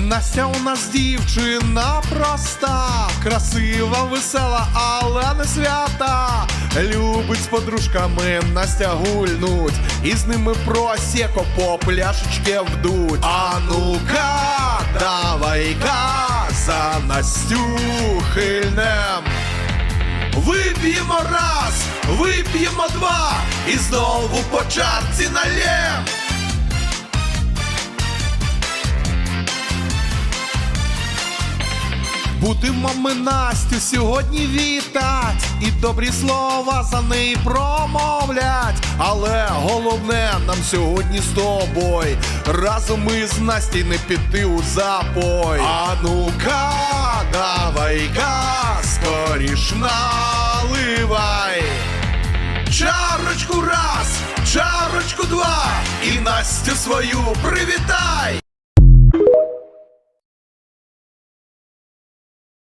Настя у нас дівчина проста, красива, весела, але не свята. Любить з подружками Настя гульнуть, і з ними просеко по пляшечки вдуть. А ну-ка, давай-ка за Настю хильнем. Вип'ємо раз, вип'ємо два, і знову по чарці налєм. Будемо ми Настю сьогодні вітать, і добрі слова за неї промовлять. Але головне нам сьогодні з тобою разом із Насті не піти у запой. А ну-ка, давай-ка, скоріш наливай. Чарочку раз, чарочку два, і Настю свою привітай.